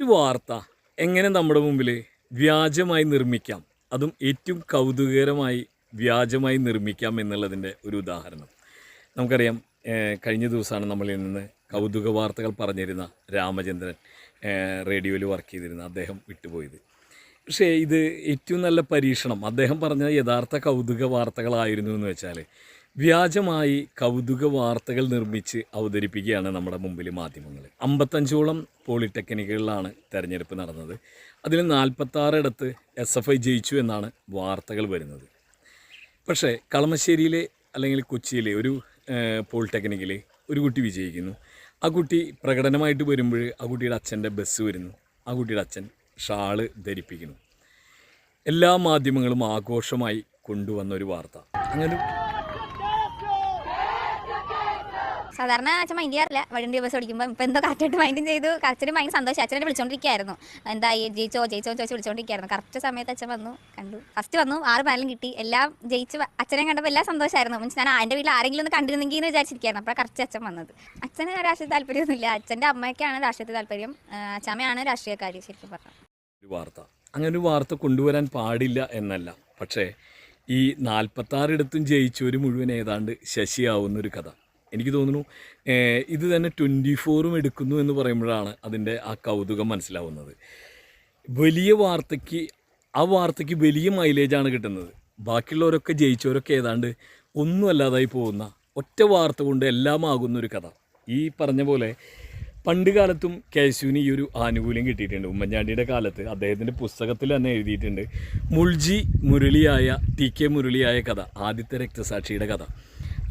ഒരു വാർത്ത എങ്ങനെ നമ്മുടെ മുമ്പിൽ വ്യാജമായി നിർമ്മിക്കാം? അതും ഏറ്റവും കൗതുകകരമായി വ്യാജമായി നിർമ്മിക്കാം എന്നുള്ളതിന്റെ ഒരു ഉദാഹരണം. നമുക്കറിയാം കഴിഞ്ഞ ദിവസമാണ് നമ്മളിൽ നിന്ന് കൗതുക വാർത്തകൾ പറഞ്ഞിരുന്ന രാമചന്ദ്രൻ റേഡിയോയിൽ വർക്ക് ചെയ്തിരുന്ന അദ്ദേഹം വിട്ടുപോയത്. പക്ഷേ ഇത് ഏറ്റവും നല്ല പരീക്ഷണം. അദ്ദേഹം പറഞ്ഞ യഥാർത്ഥ കൗതുക വാർത്തകളായിരുന്നു എന്ന് വെച്ചാൽ വ്യാജമായി കൗതുക വാർത്തകൾ നിർമ്മിച്ച് അവതരിപ്പിക്കുകയാണ് നമ്മുടെ മുമ്പിൽ മാധ്യമങ്ങൾ അമ്പത്തഞ്ചോളം പോളിടെക്നിക്കുകളിലാണ് തെരഞ്ഞെടുപ്പ് നടന്നത്. അതിൽ നാൽപ്പത്താറിടത്ത് എസ് എഫ് ഐ ജയിച്ചു എന്നാണ് വാർത്തകൾ വരുന്നത്. പക്ഷേ കളമശ്ശേരിയിലെ അല്ലെങ്കിൽ കൊച്ചിയിലെ ഒരു പോളിടെക്നിക്കിൽ ഒരു കുട്ടി വിജയിക്കുന്നു. ആ കുട്ടി പ്രകടനമായിട്ട് വരുമ്പോൾ ആ കുട്ടിയുടെ അച്ഛന്റെ ബസ് വരുന്നു. ആ കുട്ടിയുടെ അച്ഛൻ ഷാൾ ധരിപ്പിക്കുന്നു. എല്ലാ മാധ്യമങ്ങളും ആഘോഷമായി കൊണ്ടുവന്ന ഒരു വാർത്ത. അങ്ങനെ സാധാരണ അച്ഛൻ മൈൻഡ് ചെയ്യാറില്ല. വഴിണ്ടി ബസ് ഓടിക്കുമ്പോൾ ഇപ്പം എന്തോ കറക്റ്റായിട്ട് മൈൻഡ് ചെയ്തു. അച്ഛനും മൈൻഡ് സന്തോഷം അച്ഛനെ വിളിച്ചോണ്ടിരിക്കുകയായിരുന്നു എന്താ ഈ ജയിച്ചോ ജയിച്ചോ ചോദിച്ച് വിളിച്ചോണ്ടിരിക്കുകയായിരുന്നു കറക്റ്റ് സമയത്ത് അച്ഛൻ വന്നു കണ്ടു. ഫസ്റ്റ് വന്നു ആറ് പാലും കിട്ടി. എല്ലാം ജയിച്ച് അച്ഛനെ കണ്ടപ്പോൾ എല്ലാം സന്തോഷമായിരുന്നു മീൻസ് ഞാൻ എന്റെ വീട്ടിൽ ആരെങ്കിലും ഒന്ന് കണ്ടിരുന്നെങ്കിൽ എന്ന് വിചാരിച്ചിരിക്കുകയായിരുന്നു അപ്പോൾ കറക്റ്റ് അച്ഛൻ വന്നത്. അച്ഛന് രാഷ്ട്രീയ താല്പര്യമൊന്നുമില്ല. അച്ഛന്റെ അമ്മയ്ക്കാണ് രാഷ്ട്രീയ താല്പര്യം. അച്ഛമ്മയാണ് രാഷ്ട്രീയക്കാരി ശരിക്കും പറഞ്ഞത് ഒരു വാർത്ത. അങ്ങനെ ഒരു വാർത്ത കൊണ്ടുവരാൻ പാടില്ല എന്നല്ല. പക്ഷേ ഈ നാൽപ്പത്താറിടത്തും ജയിച്ചവർ മുഴുവൻ ഏതാണ്ട് ശശിയാവുന്നൊരു കഥ. എനിക്ക് തോന്നുന്നു ഇത് തന്നെ ട്വന്റി ഫോറും എടുക്കുന്നു എന്ന് പറയുമ്പോഴാണ് അതിന്റെ ആ കൗതുകം മനസ്സിലാവുന്നത്. വലിയ വാർത്തയ്ക്ക് ആ വാർത്തയ്ക്ക് വലിയ മൈലേജാണ് കിട്ടുന്നത്. ബാക്കിയുള്ളവരൊക്കെ ജയിച്ചവരൊക്കെ ഏതാണ്ട് ഒന്നും അല്ലാതായി പോകുന്ന ഒറ്റ വാർത്ത കൊണ്ട് എല്ലാം ആകുന്ന ഒരു കഥ. ഈ പറഞ്ഞ പോലെ പണ്ട് കാലത്തും കേശുവിന് ഈ ഒരു ആനുകൂല്യം കിട്ടിയിട്ടുണ്ട്. ഉമ്മൻചാണ്ടിയുടെ കാലത്ത് അദ്ദേഹത്തിന്റെ പുസ്തകത്തിൽ തന്നെ എഴുതിയിട്ടുണ്ട് മുൾജി മുരളിയായ ടി കെ മുരളിയായ കഥ ആദ്യത്തെ രക്തസാക്ഷിയുടെ കഥ.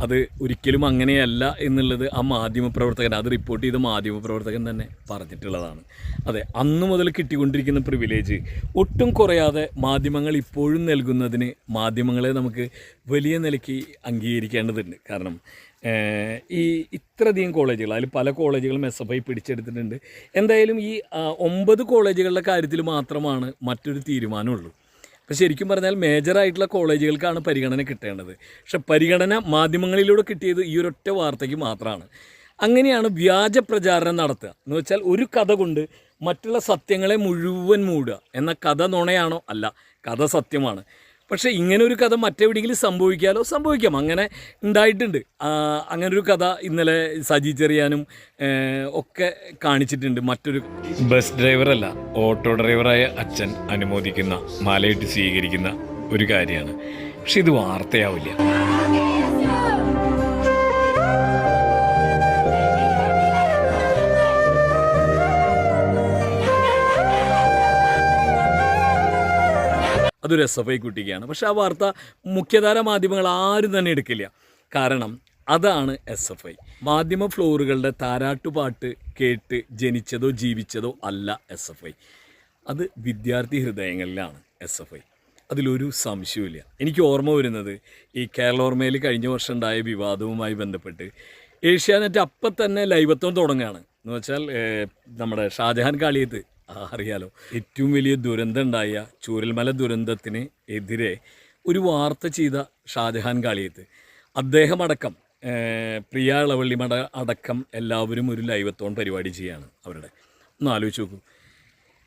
അത് ഒരിക്കലും അങ്ങനെയല്ല എന്നുള്ളത് ആ മാധ്യമപ്രവർത്തകൻ അത് റിപ്പോർട്ട് ചെയ്ത മാധ്യമപ്രവർത്തകൻ തന്നെ പറഞ്ഞിട്ടുള്ളതാണ്. അതെ അന്ന് മുതൽ കിട്ടിക്കൊണ്ടിരിക്കുന്ന പ്രിവിലേജ് ഒട്ടും കുറയാതെ മാധ്യമങ്ങൾ ഇപ്പോഴും നൽകുന്നതിന് മാധ്യമങ്ങളെ നമുക്ക് വലിയ നിലയ്ക്ക് അംഗീകരിക്കേണ്ടതുണ്ട്. കാരണം ഈ ഇത്രയധികം കോളേജുകൾ അതിൽ പല കോളേജുകളും എസ് എഫ് ഐ പിടിച്ചെടുത്തിട്ടുണ്ട്. എന്തായാലും ഈ ഒമ്പത് കോളേജുകളുടെ കാര്യത്തിൽ മാത്രമാണ് മറ്റൊരു തീരുമാനമുള്ളൂ. അപ്പോൾ ശരിക്കും പറഞ്ഞാൽ മേജറായിട്ടുള്ള കോളേജുകൾക്കാണ് പരിഗണന കിട്ടേണ്ടത്. പക്ഷെ പരിഗണന മാധ്യമങ്ങളിലൂടെ കിട്ടിയത് ഈ ഒരൊറ്റ വാർത്തയ്ക്ക് മാത്രമാണ്. അങ്ങനെയാണ് വ്യാജ പ്രചാരണം നടത്തുക. എന്ന് വെച്ചാൽ ഒരു കഥ കൊണ്ട് മറ്റുള്ള സത്യങ്ങളെ മുഴുവൻ മൂടുക. എന്ന കഥ നുണയാണോ? അല്ല. കഥ സത്യമാണ്. പക്ഷേ ഇങ്ങനെ ഒരു കഥ മറ്റെവിടെയെങ്കിലും സംഭവിക്കാലോ സംഭവിക്കാം. അങ്ങനെ ഉണ്ടായിട്ടുണ്ട്. അങ്ങനൊരു കഥ ഇന്നലെ സജി ചെറിയാനും ഒക്കെ കാണിച്ചിട്ടുണ്ട്. മറ്റൊരു ബസ് ഡ്രൈവറല്ല ഓട്ടോ ഡ്രൈവറായ അച്ഛൻ അനുമോദിക്കുന്ന മാലയിട്ട് സ്വീകരിക്കുന്ന ഒരു കാര്യമാണ്. പക്ഷെ ഇത് വാർത്തയാവില്ല. അതൊരു എസ് എഫ് ഐ കുട്ടിക്കാണ് പക്ഷെ ആ വാർത്ത മുഖ്യധാര മാധ്യമങ്ങൾ ആരും തന്നെ എടുക്കില്ല. കാരണം അതാണ് എസ് എഫ് ഐ മാധ്യമ ഫ്ലോറുകളുടെ താരാട്ടുപാട്ട് കേട്ട് ജനിച്ചതോ ജീവിച്ചതോ അല്ല എസ് എഫ് ഐ അത് വിദ്യാർത്ഥി ഹൃദയങ്ങളിലാണ് എസ് എഫ് ഐ അതിലൊരു സംശയവുമില്ല. എനിക്ക് ഓർമ്മ വരുന്നത് ഈ കേരളോർമയിൽ കഴിഞ്ഞ വർഷം ഉണ്ടായ വിവാദവുമായി ബന്ധപ്പെട്ട് ഏഷ്യാനെറ്റ് അപ്പം തന്നെ ലൈവത്വം തുടങ്ങുകയാണ്. എന്ന് വെച്ചാൽ നമ്മുടെ ഷാജഹാൻ കാളിയത്ത് അറിയാലോ. ഏറ്റവും വലിയ ദുരന്തം ഉണ്ടായ ചൂരൽമല ദുരന്തത്തിന് എതിരെ ഒരു വാർത്ത ചെയ്ത ഷാജഹാൻ കാളിയത്ത് അദ്ദേഹം അടക്കം പ്രിയ ഇളവള്ളി മട അടക്കം എല്ലാവരും ഒരു ലൈവത്തോൺ പരിപാടി ചെയ്യാണ് അവരുടെ. ഒന്ന് ആലോചിച്ച് നോക്കൂ.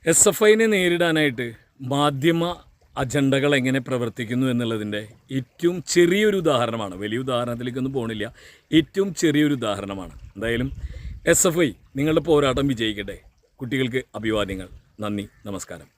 എസ് എഫ് ഐനെ നേരിടാനായിട്ട് മാധ്യമ അജണ്ടകൾ എങ്ങനെ പ്രവർത്തിക്കുന്നു എന്നുള്ളതിന്റെ ഏറ്റവും ചെറിയൊരു ഉദാഹരണമാണ്. വലിയ ഉദാഹരണത്തിലേക്കൊന്നും പോകണില്ല ഏറ്റവും ചെറിയൊരു ഉദാഹരണമാണ്. എന്തായാലും എസ് എഫ് ഐ നിങ്ങളുടെ പോരാട്ടം വിജയിക്കട്ടെ. കുട്ടികൾക്ക് അഭിവാദ്യങ്ങൾ. നന്ദി. നമസ്കാരം.